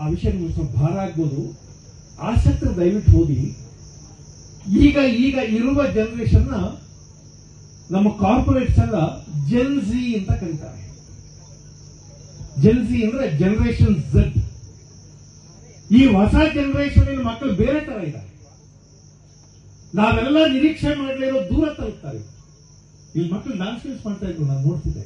ಆ ವಿಷಯ ಸ್ವಲ್ಪ ಭಾರ ಆಗ್ಬೋದು. ಆಸಕ್ತರು ದಯವಿಟ್ಟು ಓದಿ. ಈಗ ಈಗ ಇರುವ ಜನರೇಷನ್ನ ನಮ್ಮ ಕಾರ್ಪೊರೇಟ್ಸ್ ಎಲ್ಲ ಜೆನ್ಸಿ ಅಂತ ಕರೀತಾರೆ. ಜೆನ್ಸಿ ಅಂದ್ರೆ ಜನರೇಷನ್ ಝಡ್ ಈ ಹೊಸ ಜನರೇಷನ್ ಮಕ್ಕಳು ಬೇರೆ ತರ ಇದ್ದಾರೆ. ನಾವೆಲ್ಲ ನಿರೀಕ್ಷೆ ಮಾಡಲಿರೋ ದೂರ ತಲುಪ್ತಾರೆ ಇಲ್ಲಿ ಮಕ್ಕಳು ಡಾನ್ಸ್ ಮಾಡ್ತಾ ಇದ್ರು, ನಾನು ನೋಡ್ತಿದ್ದೆ.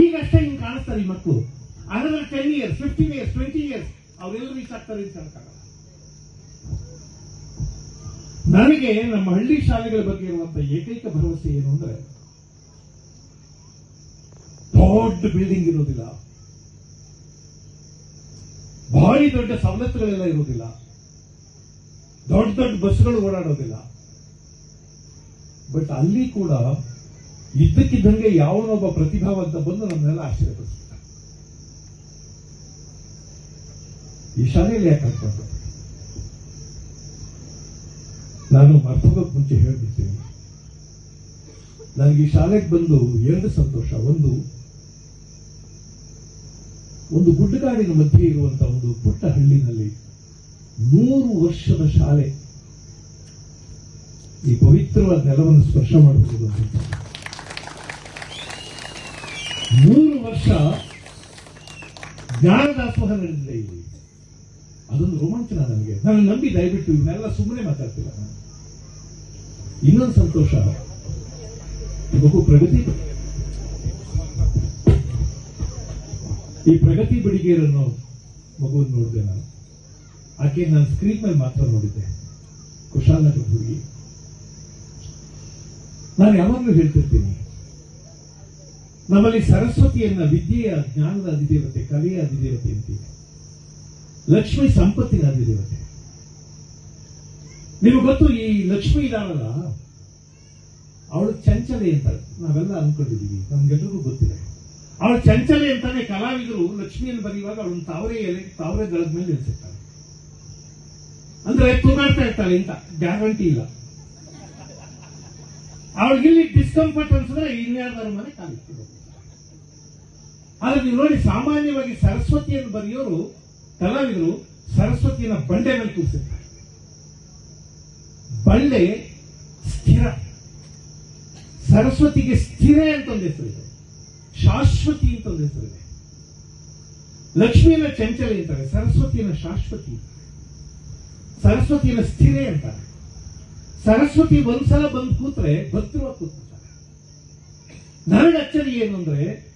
ಈಗಷ್ಟೇ ಹಿಂಗೆ ಕಾಣಿಸ್ತಾರೆ ಈ ಮಕ್ಕಳು. Another ten years fifteen years twenty years ಅವರೆಲ್ಲರೂ ರೀಚ್ ಆಗ್ತಾರೆ ಅಂತ ನನಗೆ ನಮ್ಮ ಹಳ್ಳಿ ಶಾಲೆಗಳ ಬಗ್ಗೆ ಇರುವಂತ ಏಕೈಕ ಭರವಸೆ ಏನು ಅಂದ್ರೆ, ದೊಡ್ಡ ಬಿಲ್ಡಿಂಗ್ ಇರೋದಿಲ್ಲ ಭಾರಿ ದೊಡ್ಡ ಸವಲತ್ತುಗಳೆಲ್ಲ ಇರೋದಿಲ್ಲ ದೊಡ್ಡ ದೊಡ್ಡ ಬಸ್ಗಳು ಓಡಾಡೋದಿಲ್ಲ. ಬಟ್ ಅಲ್ಲಿ ಕೂಡ ಇದ್ದಕ್ಕಿದ್ದಂಗೆ ಯಾವನೊಬ್ಬ ಪ್ರತಿಭಾವಂತ ಬಂದು ನಮ್ಮನ್ನೆಲ್ಲ ಆಶ್ಚರ್ಯಪಡಿಸ್ತಾರೆ ಈ ಶಾಲೆಯಲ್ಲಿ ಯಾಕೆ ಆಗ್ಬಾರ್ದು ನಾನು ಮರ್ತೋಗೋಕ್ ಮುಂಚೆ ಹೇಳ್ಬಿಡ್ತೀನಿ. ನನಗೆ ಈ ಶಾಲೆಗೆ ಬಂದು ಎರಡು ಸಂತೋಷ. ಒಂದು ಒಂದು ಗುಡ್ಡಗಾಡಿನ ಮಧ್ಯೆ ಇರುವಂತಹ ಒಂದು ಪುಟ್ಟ ಹಳ್ಳಿನಲ್ಲಿ ನೂರು ವರ್ಷದ ಶಾಲೆ ಈ ಪವಿತ್ರವಾದ ನೆಲವನ್ನು ಸ್ಪರ್ಶ ಮಾಡಬಹುದು ಮೂರು ವರ್ಷ ಜ್ಞಾನದಾಸೋಹ ನಡೆದಿದೆ ಇಲ್ಲಿ ಅದೊಂದು ರೋಮಾಂಚನ ನನಗೆ. ನಾನು ನಂಬಿ, ದಯವಿಟ್ಟು ಇವನ್ನೆಲ್ಲ ಸುಮ್ಮನೆ ಮಾತಾಡ್ತಿಲ್ಲ ನಾನು ಇನ್ನೊಂದು ಸಂತೋಷ. ಬಹು ಪ್ರಗತಿ. ಈ ಪ್ರಗತಿ ಬಿಡಿಗೇರನ್ನು ಮಗುವನ್ನು ನೋಡಿದೆ ನಾನು. ಆಕೆ ನಾನು ಸ್ಕ್ರೀನ್ ಮೇಲೆ ಮಾತ್ರ ನೋಡಿದ್ದೆ. ಕುಶಾಲನಗರ ಹುಡುಗಿ. ನಾನು ಯಾವಾಗಲೂ ಹೇಳ್ತಿರ್ತೀನಿ, ನಮ್ಮಲ್ಲಿ ಸರಸ್ವತಿಯನ್ನ ವಿದ್ಯೆಯ ಜ್ಞಾನದ ಅಧಿದೇವತೆ, ಕಲೆಯ ಅಧಿದೇವತೆ ಅಂತೀವಿ. ಲಕ್ಷ್ಮಿ ಸಂಪತ್ತಿಗಾಗಿ ದೇವತೆ ನಿಮಗೆ ಗೊತ್ತು, ಈ ಲಕ್ಷ್ಮಿ ಇದಾಳಲ್ಲ, ಅವಳು ಚಂಚಲೆ ಅಂತ ನಾವೆಲ್ಲ ಅನ್ಕೊಂಡಿದ್ದೀವಿ ನಮ್ಗೆಲ್ಲರಿಗೂ ಗೊತ್ತಿದೆ. ಅವಳು ಚಂಚಲೆ ಅಂತಾನೆ ಕಲಾವಿದರು ಲಕ್ಷ್ಮಿಯನ್ನು ಬರೆಯುವಾಗ ಅವಳನ್ನು ತಾವರೆ ಎಲೆ, ತಾವರೆ ದಳದ ಮೇಲೆ ನಿಲ್ಸಿರ್ತಾರೆ ಅಂದ್ರೆ ತೂಗಾಡ್ತಾ ಇರ್ತಾಳೆ ಅಂತ, ಗ್ಯಾರಂಟಿ ಇಲ್ಲ. ಅವಳಿಗಿಲ್ಲಿ ಡಿಸ್ಕಂಫರ್ಟ್ ಅನ್ಸಿದ್ರೆ ಇನ್ಯಾರ್ದಾರ ಮನೆ ಕಾಲಿಟ್ಟು ಆದ್ರೆ ನೀವು ನೋಡಿ, ಸಾಮಾನ್ಯವಾಗಿ ಸರಸ್ವತಿಯನ್ನು ಬರೆಯೋರು ಕಲಾವಿದರು ಸರಸ್ವತಿಯನ್ನ ಬಂಡೆ ಮೇಲೆ ಕೂರಿಸಿರ್ತಾರೆ ಬಂಡೆ ಸ್ಥಿರ. ಸರಸ್ವತಿಗೆ ಸ್ಥಿರ ಅಂತ ಒಂದು ಹೆಸರಿದೆ ಶಾಶ್ವತಿ ಅಂತ ಒಂದು ಹೆಸರಿದೆ ಲಕ್ಷ್ಮಿಯನ್ನ ಚಂಚಲ ಅಂತಾರೆ, ಸರಸ್ವತಿಯನ್ನ ಶಾಶ್ವತಿ. ಸರಸ್ವತಿಯನ್ನ ಸ್ಥಿರ ಅಂತಾರೆ. ಸರಸ್ವತಿ ಒಂದ್ಸಲ ಬಂದು ಕೂತ್ರೆ ಭದ್ರವಾಗಿ ಕೂತ್ಕೊಳ್ತಾರೆ. ನನಗೆ ಅಚ್ಚರಿ ಏನು ಅಂದ್ರೆ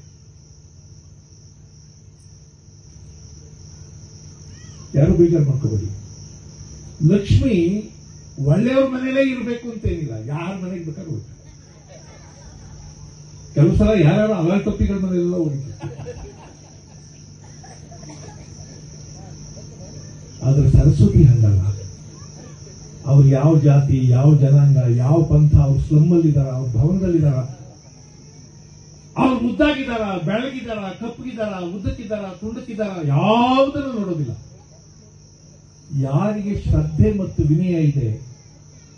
ಯಾರು ಬೇಜಾರು ಮಾಡ್ಕೋಬೇಡಿ. ಲಕ್ಷ್ಮಿ ಒಳ್ಳೆಯವ್ರ ಮನೇಲೇ ಇರಬೇಕು ಅಂತ ಏನಿಲ್ಲ ಯಾರ ಮನೆಗೆ ಬೇಕಾದ್ರೂ ಹೋಗ್ತಾರೆ. ಕೆಲವು ಸಲ ಯಾರ್ಯಾರು ತಪ್ಪಿಗಳ ಮನೆಯಲ್ಲ ಹೋಗಿದ್ದಾರೆ ಆದ್ರೆ ಸರಸ್ವತಿ ಹಂಗಲ್ಲ. ಅವ್ರು ಯಾವ ಜಾತಿ, ಯಾವ ಜನಾಂಗ, ಯಾವ ಪಂಥ, ಅವ್ರು ಸ್ಲಮ್ ಅಲ್ಲಿದಾರ ಅವ್ರ ಭವನದಲ್ಲಿದ್ದಾರ ಅವ್ರು ಮುದ್ದಾಗಿದ್ದಾರ ಬೆಳಗಿದಾರ, ಕಪ್ಪಗಿದಾರ, ಉದ್ದಕ್ಕಿದಾರ, ತುಂಡಕ್ಕಿದಾರ, ಯಾವುದನ್ನು ನೋಡೋದಿಲ್ಲ. ಯಾರಿಗೆ ಶ್ರದ್ಧೆ ಮತ್ತು ವಿನಯ ಇದೆ,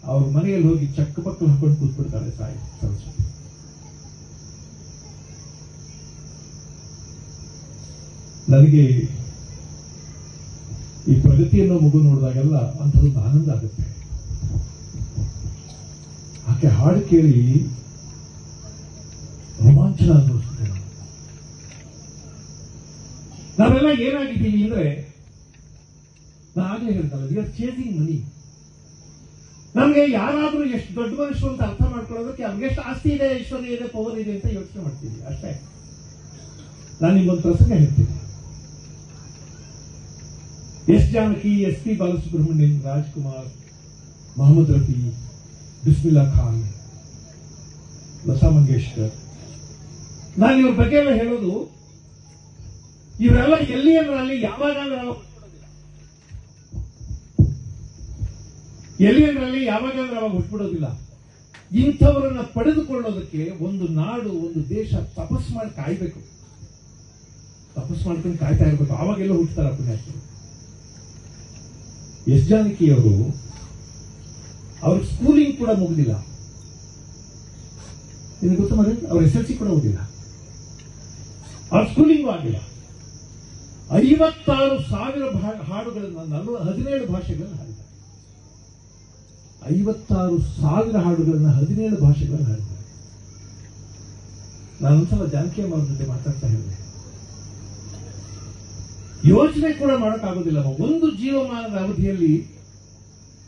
ಅವ್ರ ಮನೆಯಲ್ಲಿ ಹೋಗಿ ಚಕ್ಕ ಪಕ್ಕ ಹಾಕೊಂಡು ಕೂತ್ಬಿಡ್ತಾರೆ ಸಾಯಿ ಸರಸ್ವತಿ ನನಗೆ ಈ ಪ್ರಗತಿಯನ್ನು ಮಗು ನೋಡಿದಾಗೆಲ್ಲ ಅಂಥದ್ದೊಂದು ಆನಂದ ಆಗುತ್ತೆ. ಆಕೆ ಹಾಡು ಕೇಳಿ ರೋಮಾಂಚನ ಅನುಭವಿಸ್ತೇನೆ ನಾವೆಲ್ಲ ಏನಾಗಿದ್ದೀವಿ ಅಂದ್ರೆ ನಾನು ಆಗಲೇ ಹೇಳ್ತಲ್ಲ ವಿ ಆರ್ ಚೇಸಿಂಗ್ ಮನಿ ನಮ್ಗೆ ಯಾರಾದ್ರೂ ಎಷ್ಟು ದೊಡ್ಡ ಮನುಷ್ಯರು ಅಂತ ಅರ್ಥ ಮಾಡ್ಕೊಳ್ಳೋದಕ್ಕೆ ಅವ್ರಿಗೆ ಎಷ್ಟು ಆಸ್ತಿ ಇದೆ, ಐಶ್ವರ್ಯ ಇದೆ ಪವರ್ ಇದೆ ಅಂತ ಯೋಚನೆ ಮಾಡ್ತೀವಿ ಅಷ್ಟೇ. ನಾನು ನಿಮ್ಮೊಂದು ಪ್ರಸಂಗ ಹೇಳ್ತೀನಿ. S Janaki, S P Balasubrahmanyan, Rajkumar, Mohammed Rafi, Bismillah Khan, Lata Mangeshkar. ನಾನು ಇವ್ರ ಬಗ್ಗೆ ಹೇಳೋದು, ಇವರೆಲ್ಲ ಎಲ್ಲಿ ಯಾವಾಗ ಅಂದ್ರೆ ನಾವು ಎಲ್ಲಿ ಅಂದ್ರಲ್ಲಿ ಯಾವಾಗಂದ್ರೆ ಅವಾಗ ಹುಟ್ಬಿಡೋದಿಲ್ಲ ಇಂಥವರನ್ನ ಪಡೆದುಕೊಳ್ಳೋದಕ್ಕೆ ಒಂದು ನಾಡು, ಒಂದು ದೇಶ ತಪಸ್ ಮಾಡಿ ಕಾಯ್ಬೇಕು. ತಪಸ್ ಮಾಡ್ಕೊಂಡು ಕಾಯ್ತಾ ಇರ್ಬೇಕು. ಆವಾಗೆಲ್ಲ ಹುಟ್ಟುತ್ತಾರೆ ಪುಣ್ಯಾತ್ಮರು. ಎಸ್ ಜಾನಕಿಯವರು ಅವ್ರ ಸ್ಕೂಲಿಂಗ್ ಕೂಡ ಮುಗಿದಿಲ್ಲ. ನಿಮ್ಗೆ ಗೊತ್ತಾ ಮಾಡಿ ಅವ್ರ ಎಸ್ ಎಲ್ ಸಿ ಕೂಡ ಹೋಗಿಲ್ಲ ಅವ್ರ ಸ್ಕೂಲಿಂಗ್ ಆಗಿಲ್ಲ. ಐವತ್ತಾರು ಸಾವಿರ ಹಾಡುಗಳನ್ನು, ನಲ್ವ, ಹದಿನೇಳು ಹಾಡಿದ್ದಾರೆ ಐವತ್ತಾರು ಸಾವಿರ ಹಾಡುಗಳನ್ನು ಹದಿನೇಳು ಭಾಷೆಗಳನ್ನು ಹಾಡಿದ್ದಾರೆ. ನಾನೊಂದ್ಸಲ ಜಾನಕಿ ಅಮ್ಮ ಜೊತೆ ಮಾತಾಡ್ತಾ ಇದ್ದೆ. ಯೋಚನೆ ಕೂಡ ಮಾಡೋಕ್ಕಾಗೋದಿಲ್ಲ ಒಂದು ಜೀವಮಾನದ ಅವಧಿಯಲ್ಲಿ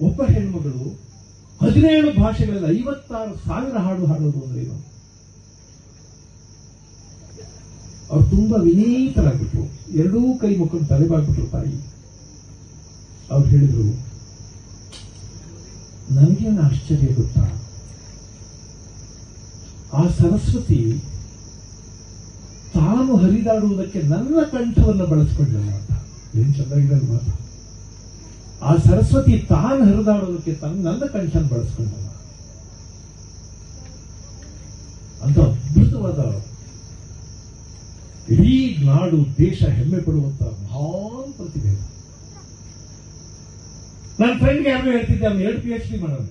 ಒಬ್ಬ ಹೆಣ್ಮಗಳು ಹದಿನೇಳು ಭಾಷೆಗಳಲ್ಲಿ ಐವತ್ತಾರು ಸಾವಿರ ಹಾಡು ಹಾಡೋದು ಅಂದ್ರೆ ಏನು? ಅವ್ರು ತುಂಬಾ ವಿನೀತರಾಗ್ಬಿಟ್ರು. ಎರಡೂ ಕೈ ಮುಖಂಡು ತಲೆಬಾಗ್ಬಿಟ್ರು ತಾಯಿ. ಅವ್ರು ಹೇಳಿದ್ರು ನನಗೇನು ಆಶ್ಚರ್ಯ ಗೊತ್ತಾ? ಆ ಸರಸ್ವತಿ ತಾನು ಹರಿದಾಡುವುದಕ್ಕೆ ನನ್ನ ಕಂಠವನ್ನು ಬಳಸ್ಕೊಂಡಿಲ್ಲ ಅಂತ. ಏನ್ ಚೆನ್ನಾಗಿದೆ ಮಾತು? ಆ ಸರಸ್ವತಿ ತಾನು ಹರಿದಾಡುವುದಕ್ಕೆ ತನ್ನ ನನ್ನ ಕಂಠನ ಬಳಸ್ಕೊಂಡಲ್ಲ ಅಂತ ಅದ್ಭುತವಾದ ಇಡೀ ನಾಡು ದೇಶ ಹೆಮ್ಮೆ ಪಡುವಂತ ಮಹಾನ್ ಪ್ರತಿಭೆ ನನ್ನ ಫ್ರೆಂಡ್ಗೆ ಯಾರು ಹೇಳ್ತಿದ್ದೆ ಅವ್ನು ಎರಡು ಪಿ ಎಚ್ ಡಿ ಮಾಡೋಣ